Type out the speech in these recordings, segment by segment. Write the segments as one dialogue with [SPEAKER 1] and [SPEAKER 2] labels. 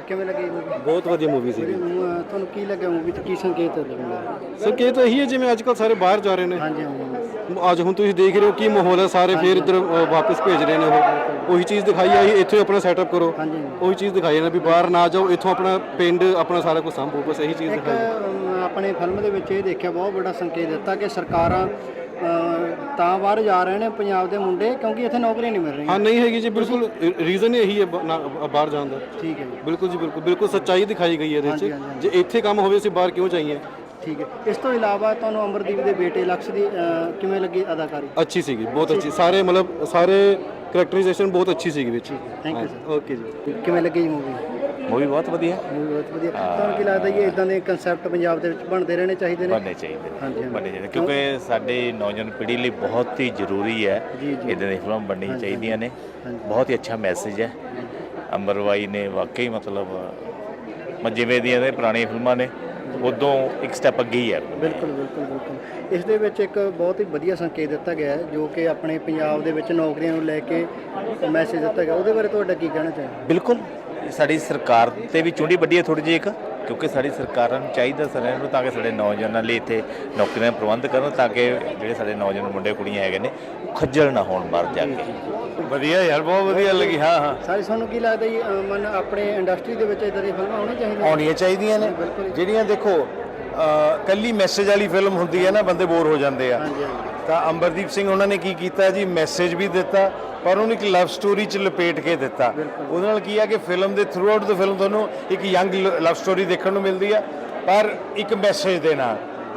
[SPEAKER 1] ਕਿਵੇਂ ਲੱਗੀ ਮੂਵੀ
[SPEAKER 2] ਬਹੁਤ ਵਧੀਆ ਮੂਵੀ ਸੀ
[SPEAKER 1] ਤੁਹਾਨੂੰ ਕੀ ਲੱਗਿਆ ਮੂਵੀ 'ਚ? ਕੀ ਸੰਕੇਤ ਲੱਗਿਆ
[SPEAKER 2] ਸੰਕੇਤ ਇਹੀ ਹੈ ਜਿਵੇਂ ਅੱਜ ਕੱਲ ਸਾਰੇ ਬਾਹਰ ਜਾ ਰਹੇ ਨੇ।
[SPEAKER 1] ਹਾਂਜੀ
[SPEAKER 2] ਅੱਜ ਹੁਣ ਤੁਸੀਂ ਦੇਖ ਰਹੇ ਹੋ ਕੀ ਮਾਹੌਲ ਹੈ ਸਾਰੇ ਫੇਰ ਇੱਧਰ ਵਾਪਸ ਭੇਜ ਰਹੇ ਨੇ ਉਹ। ਉਹੀ ਚੀਜ਼ ਦਿਖਾਈ ਆਈ ਇੱਥੇ ਆਪਣਾ ਸੈਟਅਪ ਕਰੋ।
[SPEAKER 1] ਹਾਂਜੀ।
[SPEAKER 2] ਉਹੀ ਚੀਜ਼ ਦਿਖਾਈ ਹੈ ਵੀ ਬਾਹਰ ਨਾ ਜਾਓ ਇੱਥੋਂ ਆਪਣਾ ਪਿੰਡ ਆਪਣਾ ਸਾਰਾ ਕੁਝ ਸੰਭੋ ਬਸ ਇਹੀ ਚੀਜ਼ ਦਿਖਾਈ
[SPEAKER 1] ਆਪਣੇ ਫਿਲਮ ਦੇ ਵਿੱਚ ਇਹ ਦੇਖਿਆ ਬਹੁਤ ਵੱਡਾ ਸੰਕੇਤ ਦਿੱਤਾ ਕਿ ਸਰਕਾਰਾਂ ਤਾਂ ਬਾਹਰ ਜਾ ਰਹੇ ਨੇ ਪੰਜਾਬ ਦੇ ਮੁੰਡੇ ਕਿਉਂਕਿ ਇੱਥੇ ਨੌਕਰੀਆਂ ਨਹੀਂ ਮਿਲ ਰਹੀਆਂ
[SPEAKER 2] ਹਾਂ ਨਹੀਂ ਹੈਗੀ ਜੀ ਬਿਲਕੁਲ ਰੀਜ਼ਨ ਇਹੀ ਹੈ ਬ- ਨਾ- ਬਾਹਰ ਜਾਣ ਦਾ।
[SPEAKER 1] ਠੀਕ ਹੈ ਜੀ।
[SPEAKER 2] ਬਿਲਕੁਲ ਜੀ ਬਿਲਕੁਲ ਬਿਲਕੁਲ ਸੱਚਾਈ ਦਿਖਾਈ ਗਈ ਹੈ ਇਹਦੇ
[SPEAKER 1] ਹਾਂਜੀ,
[SPEAKER 2] ਜੇ ਇੱਥੇ ਕੰਮ ਹੋਵੇ ਅਸੀਂ ਬਾਹਰ ਕਿਉਂ ਜਾਈਏ?
[SPEAKER 1] ਠੀਕ ਹੈ। ਇਸ ਤੋਂ ਇਲਾਵਾ ਤੁਹਾਨੂੰ ਅਮਰਦੀਪ ਦੇ ਬੇਟੇ ਲਕਸ਼ ਦੀ ਕਿਵੇਂ ਲੱਗੀ ਅਦਾਕਾਰੀ?
[SPEAKER 2] ਅੱਛੀ ਸੀਗੀ ਬਹੁਤ ਅੱਛੀ। ਸਾਰੇ ਮਤਲਬ ਸਾਰੇ ਕਰੈਕਟਰਾਈਜੇਸ਼ਨ ਬਹੁਤ ਅੱਛੀ ਸੀਗੀ ਵਿੱਚ।
[SPEAKER 1] ਥੈਂਕ ਯੂ
[SPEAKER 2] ਓਕੇ ਜੀ।
[SPEAKER 1] ਕਿਵੇਂ ਲੱਗੀ ਜੀ ਮੂਵੀ
[SPEAKER 3] ਮੂਵੀ ਬਹੁਤ ਵਧੀਆ।
[SPEAKER 1] ਮੂਵੀ ਬਹੁਤ ਵਧੀਆ। ਤੁਹਾਨੂੰ ਕੀ ਲੱਗਦਾ ਜੀ ਇਦਾਂ ਦੇ ਕਨਸੈਪਟ ਪੰਜਾਬ ਦੇ ਵਿੱਚ ਬਣਦੇ ਰਹਿਣੇ ਚਾਹੀਦੇ ਨੇ?
[SPEAKER 3] ਬਣਨੇ ਚਾਹੀਦੇ
[SPEAKER 1] ਹਾਂਜੀ।
[SPEAKER 3] ਬਣਨੇ ਚਾਹੀਦੇ ਕਿਉਂਕਿ ਸਾਡੇ ਨੌਜਵਾਨ ਪੀੜ੍ਹੀ ਲਈ ਬਹੁਤ ਹੀ ਜ਼ਰੂਰੀ ਹੈ। ਇਦਾਂ ਦੀ ਫਿਲਮ ਬਣਨੀ ਚਾਹੀਦੀਆਂ ਨੇ। ਬਹੁਤ ਹੀ ਅੱਛਾ ਮੈਸੇਜ ਹੈ। ਅੰਬਰਵਾਈ ਨੇ ਵਾਕਈ ਮਤਲਬ ਜਿਵੇਂ ਦੀਆਂ ਇਹ ਪੁਰਾਣੀਆਂ ਫਿਲਮਾਂ ਨੇ ਉਦੋਂ ਇੱਕ ਸਟੈਪ ਅੱਗੇ ਹੀ ਹੈ
[SPEAKER 1] ਬਿਲਕੁਲ ਬਿਲਕੁਲ ਬਿਲਕੁਲ। ਇਸ ਦੇ ਵਿੱਚ ਇੱਕ ਬਹੁਤ ਹੀ ਵਧੀਆ ਸੰਕੇਤ ਦਿੱਤਾ ਗਿਆ ਹੈ ਜੋ ਕਿ ਆਪਣੇ ਪੰਜਾਬ ਦੇ ਵਿੱਚ ਨੌਕਰੀਆਂ ਨੂੰ ਲੈ ਕੇ ਮੈਸੇਜ ਦਿੱਤਾ ਗਿਆ। ਉਹਦੇ ਬਾਰੇ ਤੁਹਾਡਾ ਕੀ ਕਹਿਣਾ ਚਾਹੀਦਾ
[SPEAKER 3] ਬਿਲਕੁਲ। ਸਾਡੀ ਸਰਕਾਰ ਤੇ ਵੀ ਚੁੰਡੀ ਵੱਡੀ ਹੈ ਥੋੜੀ ਜਿਹੀ ਇੱਕ ਕਿਉਂਕਿ ਸਾਡੀ ਸਰਕਾਰਾਂ ਨੂੰ ਚਾਹੀਦਾ ਸਾਰਿਆਂ ਨੂੰ ਤਾਂ ਕਿ ਸਾਡੇ ਨੌਜਵਾਨਾਂ ਲਈ ਇੱਥੇ ਨੌਕਰੀਆਂ ਦਾ ਪ੍ਰਬੰਧ ਕਰਨ ਤਾਂ ਕਿ ਜਿਹੜੇ ਸਾਡੇ ਨੌਜਵਾਨ ਮੁੰਡੇ ਕੁੜੀਆਂ ਹੈਗੇ ਨੇ ਉਹ ਖੱਜਲ ਨਾ ਹੋਣ ਬਾਹਰ ਜਾ ਕੇ।
[SPEAKER 4] ਵਧੀਆ ਯਾਰ ਬਹੁਤ ਵਧੀਆ ਲੱਗੀ ਹਾਂ ਹਾਂ।
[SPEAKER 1] ਸਾਰੇ ਤੁਹਾਨੂੰ ਕੀ ਲੱਗਦਾ ਜੀ ਅਹ, ਮਨ ਆਪਣੇ ਇੰਡਸਟਰੀ ਦੇ ਵਿੱਚ ਇਦਾਂ ਦੀਆਂ ਫਿਲਮਾਂ ਹੋਣੀਆਂ ਚਾਹੀਦੀਆਂ?
[SPEAKER 4] ਆਉਣੀਆਂ ਚਾਹੀਦੀਆਂ ਨੇ। ਜਿਹੜੀਆਂ ਦੇਖੋ ਅਹ, ਕੱਲੀ ਮੈਸੇਜ ਵਾਲੀ ਫਿਲਮ ਹੁੰਦੀ ਹੈ ਨਾ ਬੰਦੇ ਬੋਰ ਹੋ ਜਾਂਦੇ ਆ।
[SPEAKER 1] ਹਾਂਜੀ ਹਾਂਜੀ।
[SPEAKER 4] ਤਾਂ ਅੰਬਰਦੀਪ ਸਿੰਘ ਉਹਨਾਂ ਨੇ ਕੀ ਕੀਤਾ ਜੀ ਮੈਸੇਜ ਵੀ ਦਿੱਤਾ ਪਰ ਉਹਨੂੰ ਇੱਕ ਲਵ ਸਟੋਰੀ ਚ ਲਪੇਟ ਕੇ ਦਿੱਤਾ। ਉਹਦੇ ਨਾਲ ਕੀ ਆ ਕਿ ਫਿਲਮ ਦੇ ਥਰੂ ਆਊਟ ਦ ਫਿਲਮ ਤੁਹਾਨੂੰ ਇੱਕ ਯੰਗ ਲਵ ਸਟੋਰੀ ਦੇਖਣ ਨੂੰ ਮਿਲਦੀ ਆ ਪਰ ਇੱਕ ਮੈਸੇਜ ਦੇ ਨਾਲ।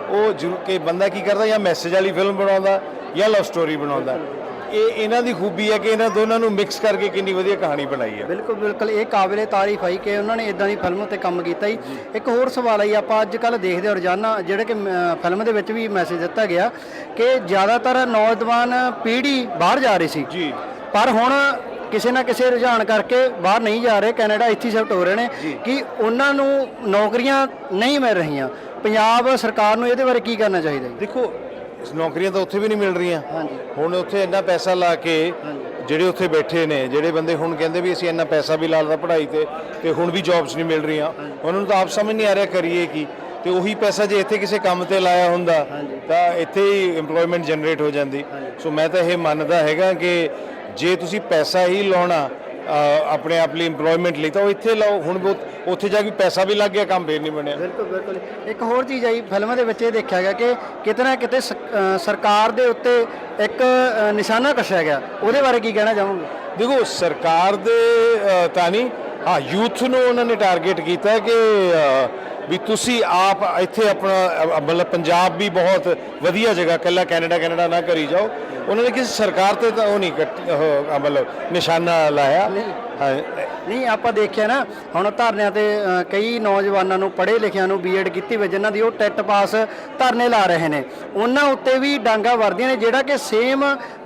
[SPEAKER 4] ਉਹ ਜ਼ਰੂਰ ਕਿ ਬੰਦਾ ਕੀ ਕਰਦਾ ਜਾਂ ਮੈਸੇਜ ਵਾਲੀ ਫਿਲਮ ਬਣਾਉਂਦਾ ਜਾਂ ਲਵ ਸਟੋਰੀ ਬਣਾਉਂਦਾ। ਇਹ ਇਹਨਾਂ ਦੀ ਖੂਬੀ ਹੈ ਕਿ ਇਹਨਾਂ ਦੋਨਾਂ ਨੂੰ ਮਿਕਸ ਕਰਕੇ ਕਿੰਨੀ ਵਧੀਆ ਕਹਾਣੀ ਬਣਾਈ ਹੈ।
[SPEAKER 1] ਬਿਲਕੁਲ ਬਿਲਕੁਲ। ਇਹ ਕਾਬਿਲੇ ਤਾਰੀਫ ਹੈ ਕਿ ਉਹਨਾਂ ਨੇ ਇਦਾਂ ਦੀ ਫਿਲਮ ਉੱਤੇ ਕੰਮ ਕੀਤਾ ਜੀ। ਇੱਕ ਹੋਰ ਸਵਾਲ ਹੈ ਜੀ, ਆਪਾਂ ਅੱਜ ਕੱਲ ਦੇਖਦੇ ਹਾਂ ਰੋਜ਼ਾਨਾ ਜਿਹੜੇ ਕਿ ਫਿਲਮ ਦੇ ਵਿੱਚ ਵੀ ਮੈਸੇਜ ਦਿੱਤਾ ਗਿਆ ਕਿ ਜ਼ਿਆਦਾਤਰ ਨੌਜਵਾਨ ਪੀੜ੍ਹੀ ਬਾਹਰ ਜਾ ਰਹੀ ਸੀ।
[SPEAKER 4] ਜੀ।
[SPEAKER 1] ਪਰ ਹੁਣ ਕਿਸੇ ਨਾ ਕਿਸੇ ਰੁਝਾਨ ਕਰਕੇ ਬਾਹਰ ਨਹੀਂ ਜਾ ਰਹੇ ਕੈਨੇਡਾ ਇੱਥੇ ਸ਼ਿਫਟ ਹੋ ਰਹੇ ਨੇ ਕਿ ਉਹਨਾਂ ਨੂੰ ਨੌਕਰੀਆਂ ਨਹੀਂ ਮਿਲ ਰਹੀਆਂ। ਪੰਜਾਬ ਸਰਕਾਰ ਨੂੰ ਇਹਦੇ ਬਾਰੇ ਕੀ ਕਰਨਾ ਚਾਹੀਦਾ
[SPEAKER 4] ਦੇਖੋ ਨੌਕਰੀਆਂ ਤਾਂ ਉੱਥੇ ਵੀ ਨਹੀਂ ਮਿਲ ਰਹੀਆਂ।
[SPEAKER 1] ਹਾਂਜੀ।
[SPEAKER 4] ਹੁਣ ਉੱਥੇ ਇੰਨਾ ਪੈਸਾ ਲਾ ਕੇ ਜਿਹੜੇ ਉੱਥੇ ਬੈਠੇ ਨੇ ਜਿਹੜੇ ਬੰਦੇ ਹੁਣ ਕਹਿੰਦੇ ਵੀ ਅਸੀਂ ਇੰਨਾ ਪੈਸਾ ਵੀ ਲਾ ਲਦਾ ਪੜ੍ਹਾਈ ਤੇ ਤੇ ਹੁਣ ਵੀ ਜੌਬਸ ਨਹੀਂ ਮਿਲ ਰਹੀਆਂ। ਉਹਨਾਂ ਨੂੰ ਤਾਂ ਆਪ ਸਮਝ ਨਹੀਂ ਆ ਰਿਹਾ ਕਰੀਏ ਕੀ। ਤੇ ਉਹੀ ਪੈਸਾ ਜੇ ਇੱਥੇ ਕਿਸੇ ਕੰਮ ਤੇ ਲਾਇਆ ਹੁੰਦਾ ਤਾਂ ਇੱਥੇ ਹੀ EMPLOYMENT ਜਨਰੇਟ ਹੋ ਜਾਂਦੀ। ਸੋ ਮੈਂ ਤਾਂ ਇਹ ਮੰਨਦਾ ਹੈਗਾ ਕਿ ਜੇ ਤੁਸੀਂ ਪੈਸਾ ਹੀ ਲਾਉਣਾ ਆਪਣੇ ਆਪ ਲਈ EMPLOYMENT ਲਈ ਤਾਂ ਉਹ ਇੱਥੇ ਲਾਓ ਹੁਣ ਬਹੁਤ- ਉੱਥੇ ਜਾ ਕੇ ਪੈਸਾ ਵੀ ਲੱਗ ਗਿਆ ਕੰਮ ਫੇਰ ਨਹੀਂ ਬਣਿਆ।
[SPEAKER 1] ਬਿਲਕੁਲ ਬਿਲਕੁਲ। ਇੱਕ ਹੋਰ ਚੀਜ਼ ਆਈ ਫਿਲਮਾਂ ਦੇ ਵਿੱਚ ਇਹ ਦੇਖਿਆ ਗਿਆ ਕਿ ਕਿਤੇ ਨਾ ਕਿਤੇ ਸ- ਸਰਕਾਰ ਦੇ ਉੱਤੇ ਇੱਕ ਨਿਸ਼ਾਨਾ ਕਸ਼ਿਆ ਗਿਆ। ਉਹਦੇ ਬਾਰੇ ਕੀ ਕਹਿਣਾ ਚਾਹੋਗੇ?
[SPEAKER 4] ਦੇਖੋ ਸਰਕਾਰ ਦੇ ਅ, ਤਾਂ ਨਹੀਂ ਹਾਂ ਯੂਥ ਨੂੰ ਉਹਨਾਂ ਨੇ ਟਾਰਗੇਟ ਕੀਤਾ ਹੈ ਕਿ ਅ, ਵੀ ਤੁਸੀਂ ਆਪ ਇੱਥੇ ਆਪਣਾ ਅ, ਮਤਲਬ ਪੰਜਾਬ ਵੀ ਬਹੁਤ ਵਧੀਆ ਜਗ੍ਹਾ ਕੱਲਾ ਕੈਨੇਡਾ ਕੈਨੇਡਾ ਨਾ ਕਰੀ ਜਾਓ। ਉਹਨਾਂ ਨੇ ਕਿਸੇ ਸਰਕਾਰ ਤੇ ਤਾਂ ਉਹ ਨਹੀਂ ਕੱਟ ਉਹ, ਮਤਲਬ ਨਿਸ਼ਾਨਾ ਲਾਇਆ। ਹਾਂ।
[SPEAKER 1] ਨਹੀਂ ਆਪਾਂ ਦੇਖਿਆ ਨਾ ਹੁਣ ਧਰਨਿਆਂ ਤੇ ਕਈ ਨੌਜਵਾਨਾਂ ਨੂੰ ਪੜ੍ਹੇ ਲਿਖਿਆਂ ਨੂੰ ਬੀਐਡ ਕੀਤੀ ਹੋਈ ਜਿਨ੍ਹਾਂ ਦੀ ਉਹ ਟੈਟ ਪਾਸ ਧਰਨੇ ਲਾ ਰਹੇ ਨੇ। ਉਹਨਾਂ ਉੱਤੇ ਵੀ ਡਾਂਗਾ ਵਰਦੀਆਂ ਨੇ ਜਿਹੜਾ ਕਿ ਸੇਮ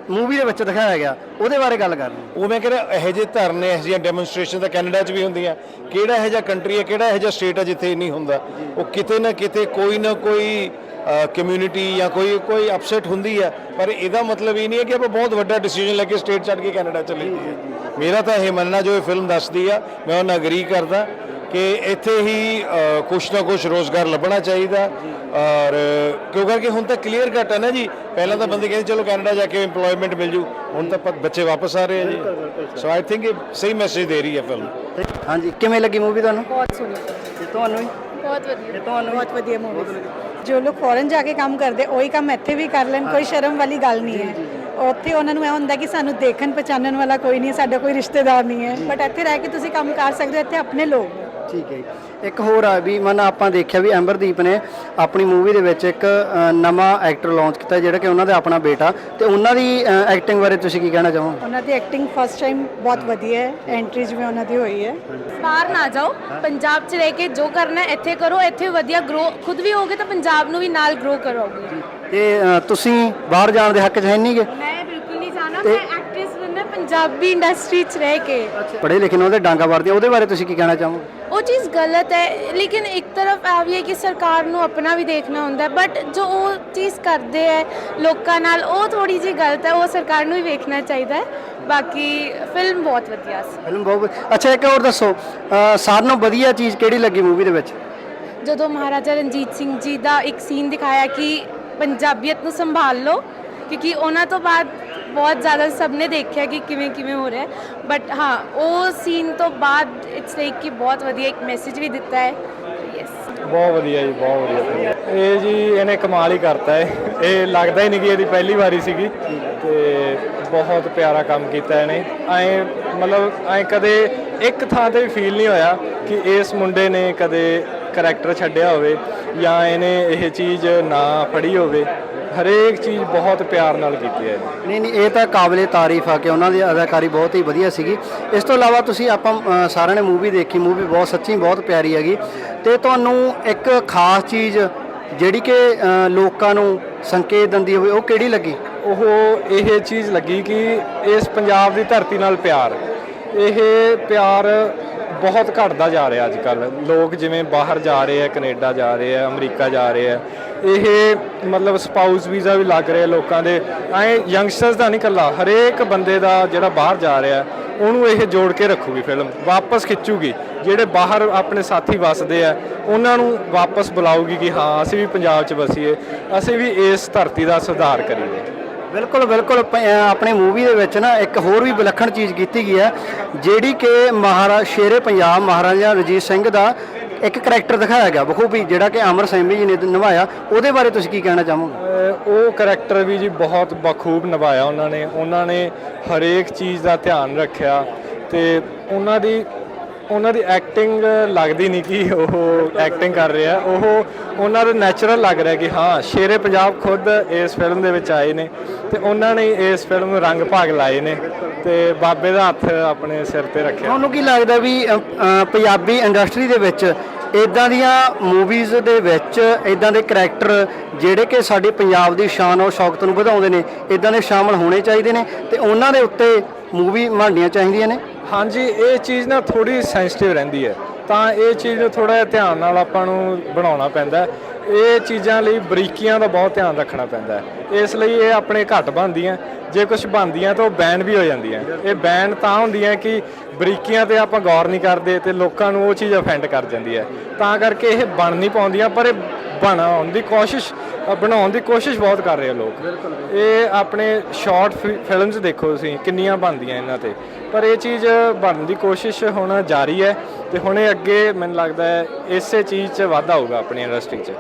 [SPEAKER 1] ਮੂਵੀ ਦੇ ਵਿੱਚ ਦਿਖਾਇਆ ਗਿਆ। ਉਹਦੇ ਬਾਰੇ ਗੱਲ ਕਰਨੀ।
[SPEAKER 4] ਉਹ ਮੈਂ ਕਹਿੰਦਾ ਇਹੋ ਜਿਹੇ ਧਰਨੇ ਇਹੋ ਜਿਹੀਆਂ ਡੈਮੋਨਸਟ੍ਰੇਸ਼ਨ ਤਾਂ ਕੈਨੇਡਾ 'ਚ ਵੀ ਹੁੰਦੀਆਂ। ਕਿਹੜਾ ਇਹੋ ਜਿਹਾ ਕੰਟਰੀ ਹੈ ਕਿਹੜਾ ਇਹੋ ਜਿਹਾ ਸਟੇਟ ਹੈ ਜਿੱਥੇ ਨਹੀਂ ਹੁੰਦਾ? ਉਹ ਕਿਤੇ ਨਾ ਕਿਤੇ ਕੋਈ ਨਾ ਕੋਈ ਕਮਿਊਨਿਟੀ ਜਾਂ ਕੋਈ ਕੋਈ ਅਪਸੈਟ ਹੁੰਦੀ ਹੈ ਪਰ ਇਹਦਾ ਮਤਲਬ ਇਹ ਨਹੀਂ ਹੈ ਕਿ ਆਪਾਂ ਬਹੁਤ ਵੱਡਾ ਡਿਸੀਜਨ ਲੈ ਕੇ ਸਟੇਟ ਛੱਡ ਕੇ ਕੈਨੇਡਾ ਚਲੇ ਜਾਈਏ ਮੇਰਾ ਤਾਂ ਇਹ ਮੰਨਣਾ ਜੋ ਇਹ ਫਿਲਮ ਦੱਸਦੀ ਆ ਮੈਂ ਉਹਨਾਂ ਅਗਰੀ ਕਰਦਾ ਕਿ ਇੱਥੇ ਹੀ ਕੁਛ ਨਾ ਕੁਛ ਰੋਜ਼ਗਾਰ ਲੱਭਣਾ ਚਾਹੀਦਾ। ਔਰ ਕਿਉਂ ਕਰਕੇ ਹੁਣ ਤਾਂ ਕਲੀਅਰ ਕੱਟ ਹੈ ਨਾ ਜੀ ਪਹਿਲਾਂ ਤਾਂ ਬੰਦੇ ਕਹਿੰਦੇ ਚਲੋ ਕੈਨੇਡਾ ਜਾ ਕੇ EMPLOYMENT ਮਿਲ ਜੂ ਹੁਣ ਤਾਂ ਬੱਚੇ ਵਾਪਸ ਆ ਰਹੇ ਆ ਜੀ। ਸੋ ਆਈ ਥਿੰਕ ਇਹ ਸਹੀ ਮੈਸੇਜ ਦੇ ਰਹੀ ਹੈ ਫਿਲਮ
[SPEAKER 1] ਹਾਂਜੀ ਕਿਵੇਂ ਲੱਗੀ ਮੂਵੀ ਤੁਹਾਨੂੰ?
[SPEAKER 5] ਬਹੁਤ ਸੋਹਣੀ।
[SPEAKER 1] ਤੇ ਤੁਹਾਨੂੰ ਵੀ?
[SPEAKER 5] ਬਹੁਤ ਵਧੀਆ।
[SPEAKER 1] ਤੇ ਤੁਹਾਨੂੰ?
[SPEAKER 5] ਬਹੁਤ ਵਧੀਆ ਮੂਵੀ ਜੋ ਲੋਕ ਫੋਰਨ ਜਾ ਕੇ ਕੰਮ ਕਰਦੇ, ਉਹੀ ਕੰਮ ਇੱਥੇ ਵੀ ਕਰ ਲੈਣ, ਕੋਈ ਸ਼ਰਮ ਵਾਲੀ ਗੱਲ ਨਹੀਂ ਹੈ। ਉੱਥੇ ਉਹਨਾਂ ਨੂੰ ਇਹ ਹੁੰਦਾ ਕਿ ਸਾਨੂੰ ਦੇਖਣ ਪਛਾਣਨ ਵਾਲਾ ਕੋਈ ਨਹੀਂ, ਸਾਡਾ ਕੋਈ ਰਿਸ਼ਤੇਦਾਰ ਨਹੀਂ ਹੈ। ਬਟ ਇੱਥੇ ਰਹਿ ਕੇ ਤੁਸੀਂ ਕੰਮ ਕਰ ਸਕਦੇ ਹੋ, ਇੱਥੇ ਆਪਣੇ ਲੋਕ
[SPEAKER 1] ਠੀਕ ਹੈ ਜੀ। ਇੱਕ ਹੋਰ ਆ ਵੀ ਮਨ ਆਪਾਂ ਦੇਖਿਆ ਵੀ ਅੰਬਰਦੀਪ ਨੇ ਆਪਣੀ ਮੂਵੀ ਦੇ ਵਿੱਚ ਇੱਕ ਅ, ਨਵਾਂ ਐਕਟਰ ਲਾਂਚ ਕੀਤਾ ਜਿਹੜਾ ਕਿ ਉਹਨਾਂ ਦਾ ਆਪਣਾ ਬੇਟਾ ਤੇ ਉਹਨਾਂ ਦੀ ਐਕਟਿੰਗ ਬਾਰੇ ਤੁਸੀਂ ਕੀ ਕਹਿਣਾ ਚਾਹੋਗੇ?
[SPEAKER 5] ਉਹਨਾਂ ਦੀ ਐਕਟਿੰਗ ਫਸਟ ਟਾਈਮ ਬਹੁਤ ਵਧੀਆ ਹੈ। ਐਂਟਰੀ ਜਿਵੇਂ ਉਹਨਾਂ ਦੀ ਹੋਈ ਹੈ।
[SPEAKER 6] ਬਾਹਰ ਨਾ ਜਾਓ। ਪੰਜਾਬ 'ਚ ਰਹਿ ਕੇ ਜੋ ਕਰਨਾ ਹੈ ਇੱਥੇ ਕਰੋ। ਇੱਥੇ ਵਧੀਆ ਗਰੋ ਖੁਦ ਵੀ ਹੋਗੇ ਤਾਂ ਪੰਜਾਬ ਨੂੰ ਵੀ ਨਾਲ ਗਰੋ ਕਰੋਗੇ।
[SPEAKER 1] ਤੇ ਅ, ਤੁਸੀਂ ਬਾਹਰ ਜਾਣ ਦੇ ਹੱਕ 'ਚ ਹੈ ਨਹੀਂਗੇ
[SPEAKER 6] ਮੈਂ ਬਿਲਕੁਲ ਨਹੀਂ ਜਾਣਾ। ਮੈਂ ਐਕਟ੍ਰੈਸ ਬਣਨਾ ਪੰਜਾਬੀ ਇੰਡਸਟਰੀ 'ਚ ਰਹਿ ਕੇ।
[SPEAKER 1] ਪੜ੍ਹੇ ਲਿਖੇ ਨੇ ਉਹਦੇ ਡਾਂਗਾ ਵਰਦੀਆਂ ਉਹਦੇ ਬਾਰੇ ਤੁਸੀਂ ਕੀ ਕਹਿਣਾ ਚਾਹੋਗੇ?
[SPEAKER 6] ਉਹ ਚੀਜ਼ ਗਲਤ ਹੈ ਲੇਕਿਨ ਇੱਕ ਤਰਫ ਇਹ ਵੀ ਹੈ ਕਿ ਸਰਕਾਰ ਨੂੰ ਆਪਣਾ ਵੀ ਦੇਖਣਾ ਹੁੰਦਾ ਬਟ ਜੋ ਉਹ ਚੀਜ਼ ਕਰਦੇ ਹੈ ਲੋਕਾਂ ਨਾਲ ਉਹ ਥੋੜੀ ਜਿਹੀ ਗਲਤ ਹੈ ਉਹ ਸਰਕਾਰ ਨੂੰ ਹੀ ਵੇਖਣਾ ਚਾਹੀਦਾ ਹੈ ਬਾਕੀ ਫਿਲਮ ਬਹੁਤ ਵਧੀਆ ਸੀ
[SPEAKER 1] ਫਿਲਮ ਬਹੁਤ। ਅੱਛਾ ਇੱਕ ਹੋਰ ਦੱਸੋ ਅ, ਸਾਰਿਆਂ ਨਾਲੋਂ ਵਧੀਆ ਚੀਜ਼ ਕਿਹੜੀ ਲੱਗੀ ਮੂਵੀ ਦੇ ਵਿੱਚ
[SPEAKER 6] ਜਦੋਂ ਮਹਾਰਾਜਾ ਰਣਜੀਤ ਸਿੰਘ ਜੀ ਦਾ ਇੱਕ ਸੀਨ ਦਿਖਾਇਆ ਕਿ ਪੰਜਾਬੀਅਤ ਨੂੰ ਸੰਭਾਲ ਲਓ ਕਿਉਂਕਿ ਉਹਨਾਂ ਤੋਂ ਬਾਅਦ ਬਹੁਤ ਜ਼ਿਆਦਾ ਸਭ ਨੇ ਦੇਖਿਆ ਕਿ ਕਿਵੇਂ ਕਿਵੇਂ ਹੋ ਰਿਹਾ ਬਟ ਹਾਂ ਉਹ ਸੀਨ ਤੋਂ ਬਾਅਦ ਇਟਸ ਲਾਈਕ ਕਿ ਬਹੁਤ ਵਧੀਆ ਇੱਕ ਮੈਸੇਜ ਵੀ ਦਿੱਤਾ ਹੈ ਯੈਸ
[SPEAKER 7] ਬਹੁਤ ਵਧੀਆ ਜੀ ਬਹੁਤ ਵਧੀਆ ਇਹ ਜੀ ਇਹਨੇ ਕਮਾਲ ਹੀ ਕਰਤਾ ਹੈ ਇਹ ਲੱਗਦਾ ਹੀ ਨਹੀਂ ਕਿ ਇਹਦੀ ਪਹਿਲੀ ਵਾਰੀ ਸੀਗੀ ਤੇ ਬਹੁਤ ਪਿਆਰਾ ਕੰਮ ਕੀਤਾ ਇਹਨੇ ਐ ਮਤਲਬ ਐ ਕਦੇ ਇੱਕ ਥਾਂ ਤੇ ਵੀ ਫੀਲ ਨਹੀਂ ਹੋਇਆ ਕਿ ਇਸ ਮੁੰਡੇ ਨੇ ਕਦੇ ਕਰੈਕਟਰ ਛੱਡਿਆ ਹੋਵੇ ਜਾਂ ਇਹਨੇ ਇਹ ਚੀਜ਼ ਨਾ ਫੜੀ ਹੋਵੇ ਹਰੇਕ ਚੀਜ਼ ਬਹੁਤ ਪਿਆਰ ਨਾਲ ਕੀਤੀ ਹੈ ਇਹਨੇ
[SPEAKER 1] ਨਹੀਂ ਨਹੀਂ ਇਹ ਤਾਂ ਕਾਬਲੇ ਤਾਰੀਫ ਆ ਕਿ ਉਹਨਾਂ ਦੀ ਅਦਾਕਾਰੀ ਬਹੁਤ ਹੀ ਵਧੀਆ ਸੀਗੀ। ਇਸ ਤੋਂ ਇਲਾਵਾ ਤੁਸੀਂ ਆਪਾਂ ਅ, ਸਾਰਿਆਂ ਨੇ ਮੂਵੀ ਦੇਖੀ ਮੂਵੀ ਬਹੁਤ ਸੱਚੀ ਬਹੁਤ ਪਿਆਰੀ ਹੈਗੀ। ਤੇ ਤੁਹਾਨੂੰ ਇੱਕ ਖਾਸ ਚੀਜ਼ ਜਿਹੜੀ ਕਿ ਅ, ਲੋਕਾਂ ਨੂੰ ਸੰਕੇਤ ਦਿੰਦੀ ਹੋਵੇ ਉਹ ਕਿਹੜੀ ਲੱਗੀ?
[SPEAKER 7] ਉਹ ਇਹ ਚੀਜ਼ ਲੱਗੀ ਕਿ ਇਸ ਪੰਜਾਬ ਦੀ ਧਰਤੀ ਨਾਲ ਪਿਆਰ। ਇਹ ਪਿਆਰ ਬਹੁਤ ਘਟਦਾ ਜਾ ਰਿਹਾ ਅੱਜ ਕੱਲ ਲੋਕ ਜਿਵੇਂ ਬਾਹਰ ਜਾ ਰਹੇ ਆ, ਕੈਨੇਡਾ ਜਾ ਰਹੇ ਆ, ਅਮਰੀਕਾ ਜਾ ਰਹੇ ਆ। ਇਹ ਮਤਲਬ ਸਪਾਊਸ ਵੀਜ਼ਾ ਵੀ ਲੱਗ ਰਿਹਾ ਲੋਕਾਂ ਦੇ। ਐ ਯੰਗਸਟਰਸ ਦਾ ਨਹੀਂ ਕੱਲਾ ਹਰੇਕ ਬੰਦੇ ਦਾ ਜਿਹੜਾ ਬਾਹਰ ਜਾ ਰਿਹਾ, ਉਹਨੂੰ ਇਹ ਜੋੜ ਕੇ ਰੱਖੂਗੀ ਫਿਲਮ ਵਾਪਸ ਖਿੱਚੂਗੀ। ਜਿਹੜੇ ਬਾਹਰ ਆਪਣੇ ਸਾਥੀ ਵਸਦੇ ਆ, ਉਹਨਾਂ ਨੂੰ ਵਾਪਸ ਬੁਲਾਊਗੀ ਕਿ ਹਾਂ, ਅਸੀਂ ਵੀ ਪੰਜਾਬ 'ਚ ਵਸੀਏ, ਅਸੀਂ ਵੀ ਇਸ ਧਰਤੀ ਦਾ ਸੁਧਾਰ ਕਰੀਏ।
[SPEAKER 1] ਬਿਲਕੁਲ ਬਿਲਕੁਲ ਆਪਣੇ ਮੂਵੀ ਦੇ ਵਿੱਚ ਨਾ ਇੱਕ ਹੋਰ ਵੀ ਵਿਲੱਖਣ ਚੀਜ਼ ਕੀਤੀ ਗਈ ਹੈ, ਜਿਹੜੀ ਕਿ ਮਹਾਰਾ, ਸ਼ੇਰੇ ਪੰਜਾਬ ਮਹਾਰਾਜਾ ਰਣਜੀਤ ਸਿੰਘ ਦਾ ਇੱਕ ਕਰੈਕਟਰ ਦਿਖਾਇਆ ਗਿਆ, ਬਖੂਬੀ, ਜਿਹੜਾ ਕਿ ਅਮਰ ਸੈਮੀ ਜੀ ਨੇ ਨਿਭਾਇਆ। ਉਹਦੇ ਬਾਰੇ ਤੁਸੀਂ ਕੀ ਕਹਿਣਾ ਚਾਹੋਗੇ?
[SPEAKER 7] ਉਹ ਕਰੈਕਟਰ ਵੀ ਜੀ ਬਹੁਤ ਬਖੂਬ ਨਿਭਾਇਆ ਉਹਨਾਂ ਨੇ। ਉਹਨਾਂ ਨੇ ਹਰੇਕ ਚੀਜ਼ ਦਾ ਧਿਆਨ ਰੱਖਿਆ ਤੇ ਉਹਨਾਂ ਦੀ ਉਹਨਾਂ ਦੀ ਐਕਟਿੰਗ ਲੱਗਦੀ ਨਹੀਂ ਕਿ ਉਹ ਐਕਟਿੰਗ ਕਰ ਰਿਹਾ। ਉਹ ਉਹਨਾਂ ਦਾ ਨੈਚੁਰਲ ਲੱਗ ਰਿਹਾ ਕਿ ਹਾਂ, ਸ਼ੇਰੇ ਪੰਜਾਬ ਖੁਦ ਇਸ ਫਿਲਮ ਦੇ ਵਿੱਚ ਆਏ ਨੇ ਤੇ ਉਹਨਾਂ ਨੇ ਇਸ ਫਿਲਮ ਨੂੰ ਰੰਗ ਭਾਗ ਲਾਏ ਨੇ ਤੇ ਬਾਬੇ ਦਾ ਹੱਥ ਆਪਣੇ ਸਿਰ ਤੇ ਰੱਖਿਆ।
[SPEAKER 1] ਤੁਹਾਨੂੰ ਕੀ ਲੱਗਦਾ ਵੀ ਪੰਜਾਬੀ ਇੰਡਸਟਰੀ ਦੇ ਵਿੱਚ ਇਦਾਂ ਦੀਆਂ ਮੂਵੀਜ਼ ਦੇ ਵਿੱਚ ਇਦਾਂ ਦੇ ਕਰੈਕਟਰ ਜਿਹੜੇ ਕਿ ਸਾਡੀ ਪੰਜਾਬ ਦੀ ਸ਼ਾਨ ਔਰ ਸ਼ੌਕਤ ਨੂੰ ਵਧਾਉਂਦੇ ਨੇ ਇਦਾਂ ਦੇ ਸ਼ਾਮਲ ਹੋਣੇ ਚਾਹੀਦੇ ਨੇ ਤੇ ਉਹਨਾਂ ਦੇ ਉੱਤੇ ਮੂਵੀ ਬਣਨੀਆਂ ਚਾਹੀਦੀਆਂ ਨੇ?
[SPEAKER 7] ਹਾਂਜੀ, ਇਹ ਚੀਜ਼ ਨਾ ਥੋੜੀ ਸੈਂਸਿਟਿਵ ਰਹਿੰਦੀ ਹੈ। ਤਾਂ ਇਹ ਚੀਜ਼ ਨੂੰ ਥੋੜਾ ਜਿਹਾ ਧਿਆਨ ਨਾਲ ਆਪਾਂ ਨੂੰ ਬਣਾਉਣਾ ਪੈਂਦਾ ਇਹ ਚੀਜ਼ਾਂ ਲਈ ਬਰੀਕੀਆਂ ਦਾ ਬਹੁਤ ਧਿਆਨ ਰੱਖਣਾ ਪੈਂਦਾ ਇਸ ਲਈ ਇਹ ਆਪਣੇ ਘੱਟ ਬਣਦੀਆਂ ਜੇ ਕੁਝ ਬਣਦੀਆਂ ਤਾਂ ਉਹ ਬੈਨ ਵੀ ਹੋ ਜਾਂਦੀਆਂ ਇਹ ਬੈਨ ਤਾਂ ਹੁੰਦੀਆਂ ਕਿ ਬਰੀਕੀਆਂ ਤੇ ਆਪਾਂ ਗੌਰ ਨਹੀਂ ਕਰਦੇ ਤੇ ਲੋਕਾਂ ਨੂੰ ਉਹ ਚੀਜ਼ ਅਫੈਂਡ ਕਰ ਜਾਂਦੀ ਹੈ। ਤਾਂ ਕਰਕੇ ਇਹ ਬਣ ਨਹੀਂ ਪਾਉਂਦੀਆਂ, ਪਰ ਇਹ ਬਣਾਉਣ ਦੀ ਕੋਸ਼ਿਸ਼ ਬਣਾਉਣ ਦੀ ਕੋਸ਼ਿਸ਼ ਬਹੁਤ ਕਰ ਰਹੇ ਆ ਲੋਕ। ਇਹ ਆਪਣੇ ਸ਼ਾਰਟ ਫਿਲਮਸ ਦੇਖੋ ਤੁਸੀਂ ਕਿੰਨੀਆਂ ਬਣਦੀਆਂ ਇਹਨਾਂ ਤੇ। ਪਰ ਇਹ ਚੀਜ਼ ਬਣਨ ਦੀ ਕੋਸ਼ਿਸ਼ ਹੁਣ ਜਾਰੀ ਹੈ ਤੇ ਹੁਣ ਇਹ ਅੱਗੇ ਮੈਨੂੰ ਲੱਗਦਾ ਹੈ ਇਸੇ ਚੀਜ਼ 'ਚ ਵਾਧਾ ਹੋਊਗਾ ਆਪਣੀ ਇੰਡਸਟਰੀ 'ਚ।